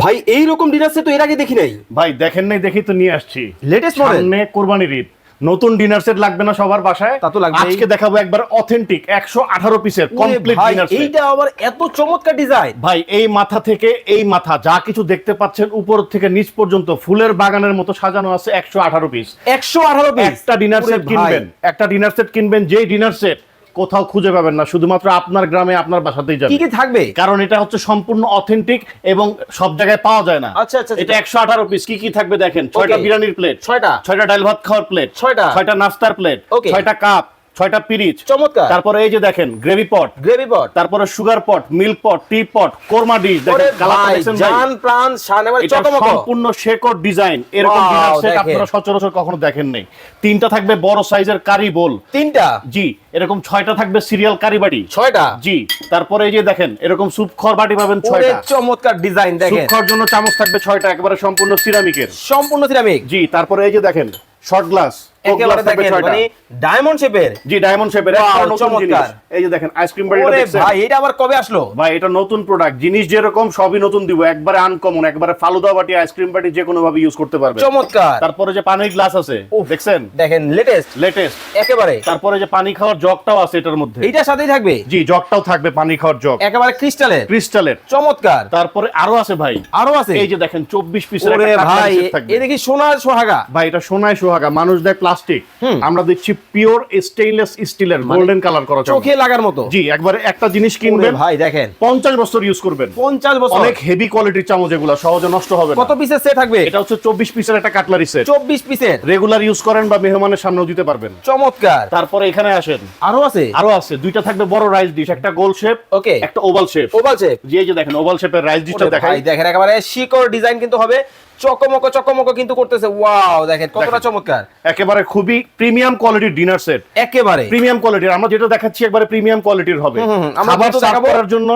ভাই এই রকম ডিনার সেট তো এর আগে দেখি নাই। ভাই দেখেন নাই দেখি তো নিয়ে আসছি। লেটেস্ট মডেল সামনে কোরবানির ঈদ। নতুন ডিনার সেট লাগবে না সবার বাসায়। তা তো লাগবেই। আজকে দেখাবো একবার অথেন্টিক একশো আঠারো পিসের কমপ্লিট ডিনার সেট এইটা আবার এত চমৎকার ডিজাইন ভাই এই মাথা থেকে এই মাথা যা কিছু দেখতে পাচ্ছেন উপর থেকে নিচ পর্যন্ত ফুলের বাগানের মতো সাজানো আছে একশো আঠারো পিস একশো আঠারো পিস একটা ডিনার সেট কিনবেন একটা ডিনার সেট কিনবেন যেই ডিনার সেট কোথাও খুঁজে পাবেন না শুধুমাত্র আপনার গ্রামে আপনার বাসাতেই কি যাবে কি থাকবে? কারণ এটা হচ্ছে সম্পূর্ণ অথেন্টিক এবং সব জায়গায় পাওয়া যায় না। আচ্ছা, আচ্ছা, এটা একশো আঠারো পিস কি কি থাকবে দেখেন? ছয়টা. বিরিয়ানির প্লেট ছয়টা? ছয়টা ডাল ভাত খাওয়ার প্লেট ছয়টা। ছয়টা নাস্তার প্লেট ছয়টা কাপ ছয়টা পিরিচ। চমৎকার। তারপরে এই যে দেখেন গ্রেভি পট গ্রেভি পট তারপরে sugar pot milk pot tea pot korma dish দেখেন? জান প্রাণ শান এবার চকমক। সম্পূর্ণ শেকড় ডিজাইন এরকম ডিনার সেট আপনারা সচরাচর কখনো দেখেন নাই। তিনটা থাকবে বড় সাইজের কারি বোল তিনটা? জি এরকম ছয়টা থাকবে সিরিয়াল কারি বাটি। ছয়টা? জি তারপরে এই যে দেখেন এরকম স্যুপ খড় বাটি পাবেন ছয়টা। চমৎকার ডিজাইন স্যুপ দেখেন। খাওয়ার জন্য চামচ থাকবে ছয়টা একেবারে সম্পূর্ণ সিরামিকের সম্পূর্ণ সিরামিক জি তারপরে এই যে দেখেন শর্ট গ্লাস একেবারে দেখেন মানে ডায়মন্ড শেপের জি ডায়মন্ড শেপের Wow, চমৎকার। এই যে দেখেন আইসক্রিম বাড়িটা দেখছেন? ভাই এটা আবার কবে আসলো? ভাই এটা নতুন প্রোডাক্ট জিনিস যেরকম সবই নতুন দিব। একবারে আনকমন একবারে ফালুদা বাটি আইসক্রিম বাটি যে কোনো ভাবে ইউজ করতে পারবে। চমৎকার। তারপরে যে পানির গ্লাস আছে দেখছেন? দেখেন লেটেস্ট লেটেস্ট একেবারে। তারপরে যে পানি খাওয়ার জগটাও আছে এটার মধ্যে। এইটার সাথেই থাকবে? জি জগটাও থাকবে পানি খাওয়ার জগ। একেবারে ক্রিস্টালের ক্রিস্টালের চমৎকার। তারপরে আরও আছে ভাই। আরও আছে? এই যে দেখেন চব্বিশ পিসের একটা ভাই এ দেখি সোনার সোহাগা। ভাই এটা সোনায় সোহাগা। মানুষ দেয় প্লাস্টিক আমরা দিচ্ছি পিওর স্টেইনলেস স্টিলের গোল্ডেন কালার করা। চোখে লাগার মতো। জি একবারে একটা জিনিস ওরে কিনবেন। ভাই দেখেন। পঞ্চাশ বছর ইউজ করবেন। পঞ্চাশ বছর। অনেক হেভি কোয়ালিটির চামচ এগুলো সহজে নষ্ট হবে না। কত পিসের সেট থাকবে? এটা হচ্ছে চব্বিশ পিসের একটা কাটলারি সেট চব্বিশ পিসের রেগুলার ইউজ করেন বা মেহমানের সামনেও দিতে পারবেন। চমৎকার। তারপরে এখানে আসেন। আরও আছে? আরও আছে। দুইটা থাকবে বড় রাইস ডিশ একটা গোল শেপ ওকে। একটা ওভাল শেপ ওভাল শেপ যে এই যে দেখেন ওভাল শেপের রাইস ডিশটা দেখাই। ভাই দেখেন একেবারে শিকড় ডিজাইন কিন্তু হবে। চকমক চকমক কিন্তু করতেছে। ওয়াও দেখেন কতটা চমৎকার। একেবারে খুবই প্রিমিয়াম কোয়ালিটির ডিনার সেট একেবারে। প্রিমিয়াম কোয়ালিটির আমরা যেটা দেখাচ্ছি একবারে প্রিমিয়াম কোয়ালিটির হবে। খাবার সার্ভ। করার জন্য.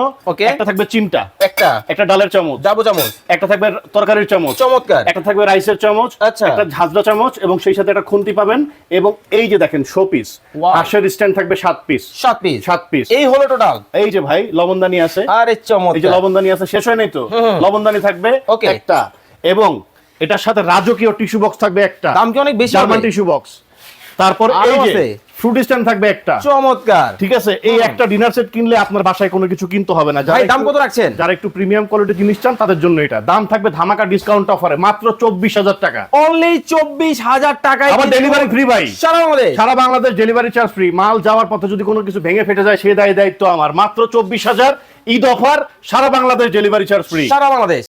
একটা থাকবে চিমটা। একটা। একটা ডালের চামচ। যাব চামচ। একটা থাকবে তরকারির চামচ। চমৎকার। একটা থাকবে রাইসের চামচ। আচ্ছা। একটা ঝাঁঝরা চামচ এবং সেই সাথে একটা খুন্তি পাবেন এবং এই যে দেখেন শো পিস. হাঁসের স্ট্যান্ড থাকবে সাত পিস সাত পিস সাত পিস এই হলো টোটাল এই যে ভাই লবণদানি আছে। আরে চমৎকার এই যে লবণদানি আছে শেষ হয় নাই তো। লবণদানি থাকবে. একটা। এবং এটার সাথে রাজকীয় টিস্যু বক্স থাকবে একটা। দাম কি অনেক বেশি জার্মান টিস্যু বক্স। তারপর এই যে ফ্রুট স্ট্যান্ড থাকবে একটা। চমৎকার। ঠিক আছে? এই একটা ডিনার সেট কিনলে আপনার বাসায় কোনো কিছু কিনতে হবে না। ভাই দাম কত রাখছেন? যারা একটু প্রিমিয়াম কোয়ালিটির জিনিস চান তাদের জন্য এটা। দাম থাকবে ধামাকা ডিসকাউন্ট অফারে মাত্র চব্বিশ হাজার টাকা। অনলি চব্বিশ হাজার টাকায় আবার ডেলিভারি ফ্রি ভাই। সারা বাংলাদেশ। সারা বাংলাদেশ ডেলিভারি চার্জ ফ্রি মাল যাওয়ার পথে যদি কোনো কিছু ভেঙে ফেটে যায় সে দায় দায়িত্ব আমার। মাত্র চব্বিশ হাজার ঈদ অফার সারা বাংলাদেশ ডেলিভারি চার্জ ফ্রি সারা বাংলাদেশ।